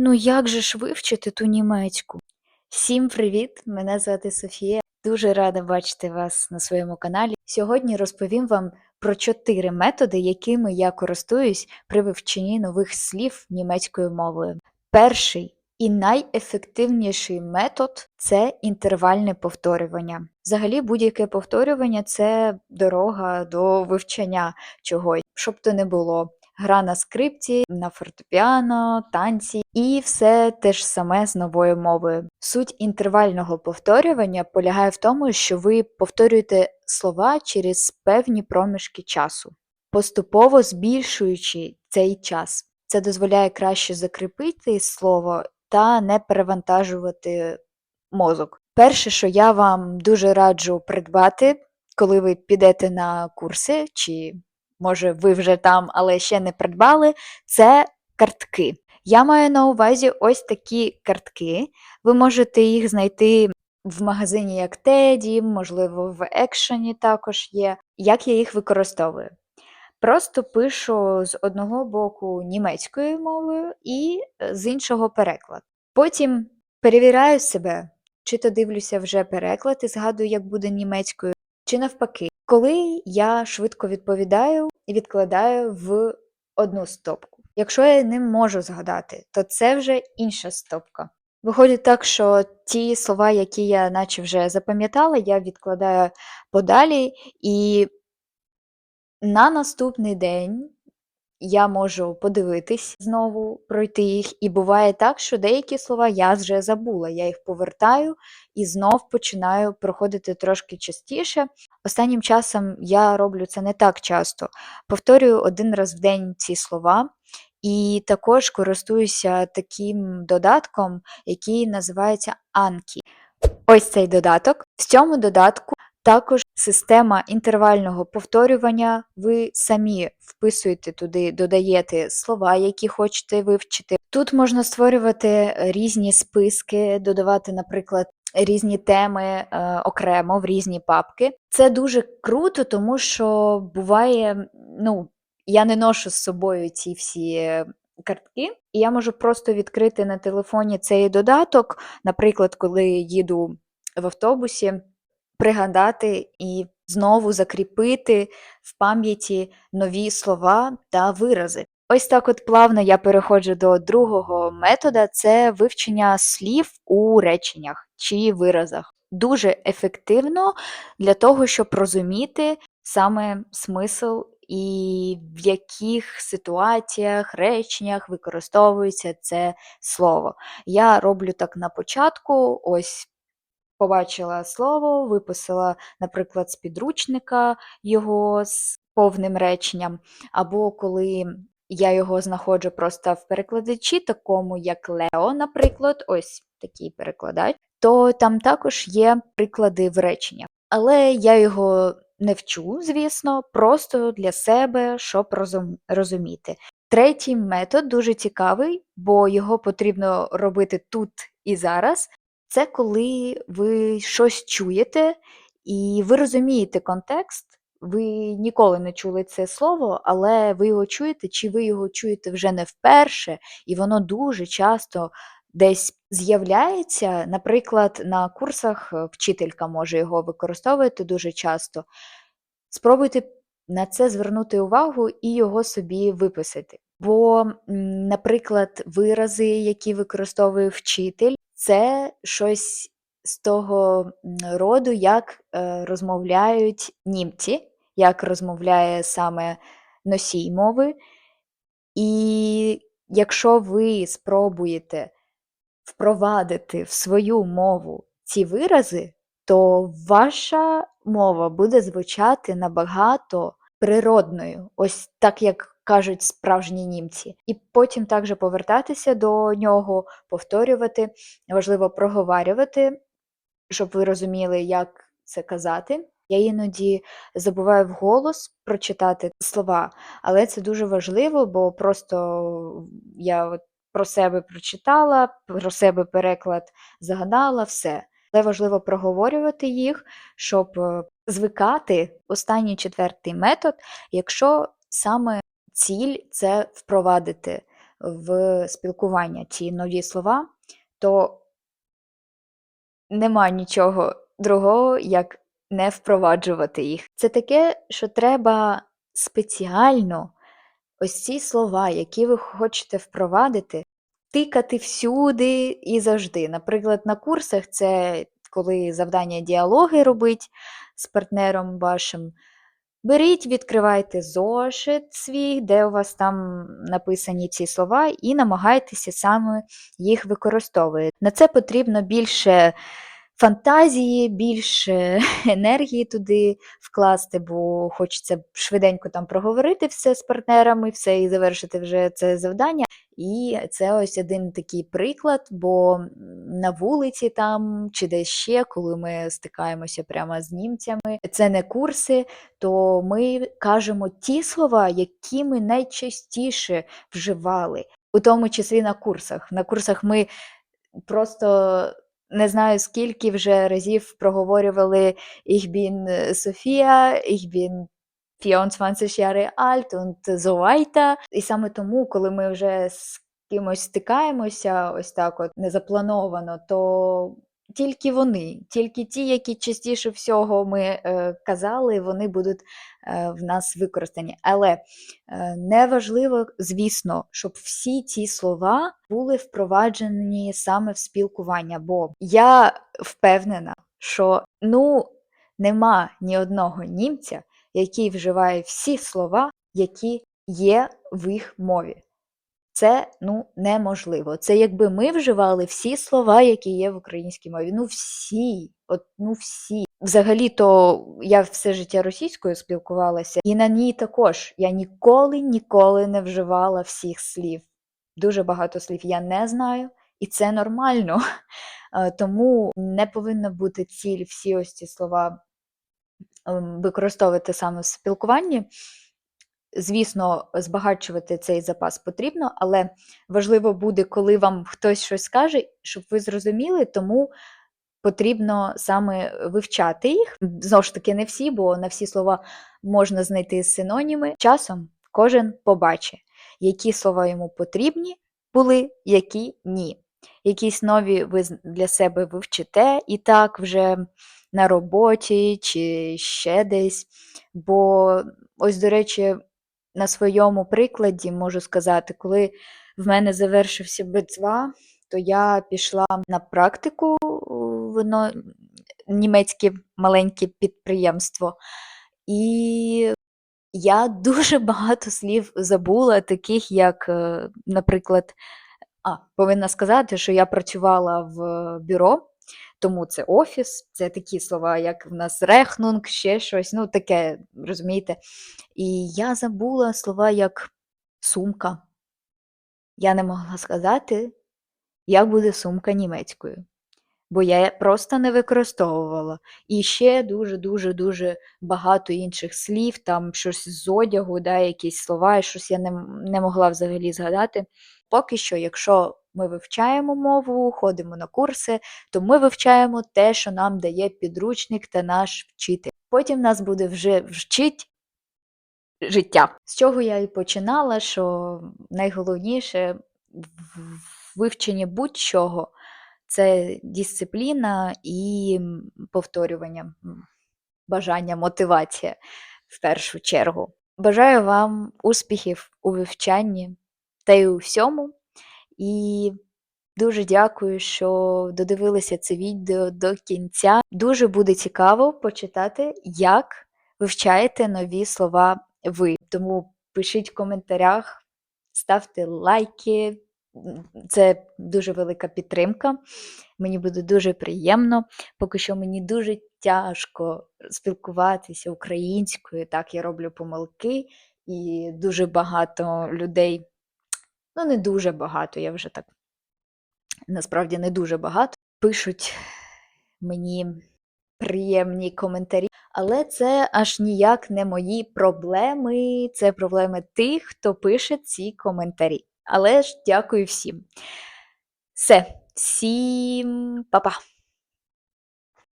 Ну як же ж вивчити ту німецьку? Всім привіт! Мене звати Софія. Дуже рада бачити вас на своєму каналі. Сьогодні розповім вам про чотири методи, якими я користуюсь при вивченні нових слів німецькою мовою. Перший і найефективніший метод це інтервальне повторювання. Взагалі, будь-яке повторювання це дорога до вивчення чогось, щоб то не було. Гра на скрипці, на фортепіано, танці і все те ж саме з новою мовою. Суть інтервального повторювання полягає в тому, що ви повторюєте слова через певні проміжки часу, поступово збільшуючи цей час. Це дозволяє краще закріпити слово та не перевантажувати мозок. Перше, що я вам дуже раджу придбати, коли ви підете на курси, чи може ви вже там, але ще не придбали, це картки. Я маю на увазі ось такі картки. Ви можете їх знайти в магазині як Теді, можливо, в екшені також є. Як я їх використовую? Просто пишу з одного боку німецькою мовою і е, з іншого переклад. Потім перевіряю себе, чи то дивлюся вже переклад і згадую, як буде німецькою, чи навпаки. Коли я швидко відповідаю і відкладаю в одну стопку. Якщо я не можу згадати, то це вже інша стопка. Виходить так, що ті слова, які я наче вже запам'ятала, я відкладаю подалі, і на наступний день я можу подивитись знову, пройти їх, і буває так, що деякі слова я вже забула. Я їх повертаю і знов починаю проходити трошки частіше. Останнім часом я роблю це не так часто. Повторюю один раз в день ці слова. І також користуюся таким додатком, який називається Anki. Ось цей додаток. В цьому додатку також система інтервального повторювання. Ви самі вписуєте туди, додаєте слова, які хочете вивчити. Тут можна створювати різні списки, додавати, наприклад, різні теми е, окремо в різні папки. Це дуже круто, тому що буває, ну, я не ношу з собою ці всі. Картки, і я можу просто відкрити на телефоні цей додаток, наприклад, коли їду в автобусі, пригадати і знову закріпити в пам'яті нові слова та вирази. Ось так от плавно я переходжу до другого метода це вивчення слів у реченнях чи виразах. Дуже ефективно для того, щоб розуміти саме смисл і в яких ситуаціях, реченнях використовується це слово. Я роблю так на початку, ось побачила слово, виписала, наприклад, з підручника його з повним реченням, або коли я його знаходжу просто в перекладачі, такому як Лео, наприклад, ось такий перекладач, то там також є приклади в реченнях. Але я його не вчу, звісно, просто для себе, щоб розуміти. Третій метод дуже цікавий, бо його потрібно робити тут і зараз. Це коли ви щось чуєте і ви розумієте контекст, ви ніколи не чули це слово, але ви його чуєте, чи ви його чуєте вже не вперше, і воно дуже часто десь з'являється. Наприклад, на курсах е, вчителька може його використовувати дуже часто. Спробуйте на це звернути увагу і його собі виписати. Бо, наприклад, вирази, які використовує вчитель, це щось з того роду, як е, розмовляють німці, як розмовляє саме носій мови. І якщо ви спробуєте впровадити в свою мову ці вирази, то ваша мова буде звучати набагато природною, ось так як кажуть справжні німці. І потім також повертатися до нього, повторювати, важливо проговарювати, щоб ви розуміли, як це казати. Я іноді забуваю вголос прочитати слова, але це дуже важливо, бо просто я от про себе прочитала, про себе переклад загадала, все. Але важливо проговорювати їх, щоб е, звикати останній четвертий метод, якщо саме ціль це впровадити в спілкування ці нові слова, то нема нічого другого, як не впроваджувати їх. Це таке, що треба спеціально ось ці слова, які ви хочете впровадити, тикати всюди і завжди. Наприклад, на курсах це коли завдання діалоги робить з партнером вашим. Беріть, відкривайте зошит свій, де у вас там написані ці слова, і намагайтеся саме їх використовувати. На це потрібно більше фантазії, більше енергії туди вкласти, бо хочеться швиденько там проговорити все з партнерами, все і завершити вже це завдання. І це ось один такий приклад, бо на вулиці там чи десь ще, коли ми стикаємося прямо з німцями, це не курси, то ми кажемо ті слова, які ми найчастіше вживали, у тому числі на курсах. На курсах ми просто не знаю, скільки вже разів проговорювали «Ich bin Софія», «Ich bin 24 Jahre alt und so weiter». І саме тому, коли ми вже з кимось стикаємося ось так от незаплановано, то тільки вони, тільки ті, які частіше всього ми е, казали, вони будуть е, в нас використані. Але е, неважливо, звісно, щоб всі ці слова були впроваджені саме в спілкування. Бо я впевнена, що ну нема ні одного німця, який вживає всі слова, які є в їх мові. Це ну неможливо. Це якби ми вживали всі слова, які є в українській мові. Ну всі, от ну всі. Взагалі-то я все життя російською спілкувалася, і на ній також я ніколи ніколи не вживала всіх слів. Дуже багато слів я не знаю, і це нормально. Тому не повинна бути ціль всі ось ці слова ем, використовувати саме в спілкуванні. Звісно, збагачувати цей запас потрібно, але важливо буде, коли вам хтось щось скаже, щоб ви зрозуміли, тому потрібно саме вивчати їх. Знову ж таки, не всі, бо на всі слова можна знайти синоніми. Часом кожен побачить, які слова йому потрібні були, які ні. Якісь нові ви для себе вивчите і так вже на роботі чи ще десь. Бо, ось, до речі, на своєму прикладі можу сказати, коли в мене завершився Б2, то я пішла на практику в одно німецьке маленьке підприємство. І я дуже багато слів забула, таких як, е, наприклад, а, повинна сказати, що я працювала в бюро, тому це офіс, це такі слова, як в нас рехнунг, ще щось, ну таке, розумієте? І я забула слова як сумка. Я не могла сказати, як буде сумка німецькою. Бо я просто не використовувала. І ще дуже-дуже дуже багато інших слів, там щось з одягу, да, якісь слова, щось я не, не могла взагалі згадати. Поки що, якщо ми вивчаємо мову, ходимо на курси, то ми вивчаємо те, що нам дає підручник та наш вчитель. Потім нас буде вже вчить життя. З чого я і починала, що найголовніше в вивченні будь-чого це дисципліна і повторювання, бажання, мотивація в першу чергу. Бажаю вам успіхів у вивчанні та й у всьому. І дуже дякую, що додивилися це відео до кінця. Дуже буде цікаво почитати, як вивчаєте нові слова ви. Тому пишіть в коментарях, ставте лайки. Це дуже велика підтримка. Мені буде дуже приємно. Поки що мені дуже тяжко спілкуватися українською. Так, я роблю помилки, і дуже багато людей, ну, не дуже багато, я вже так насправді не дуже багато, пишуть мені приємні коментарі. Але це аж ніяк не мої проблеми, це проблеми тих, хто пише ці коментарі. Але ж дякую всім. Все, всім па-па!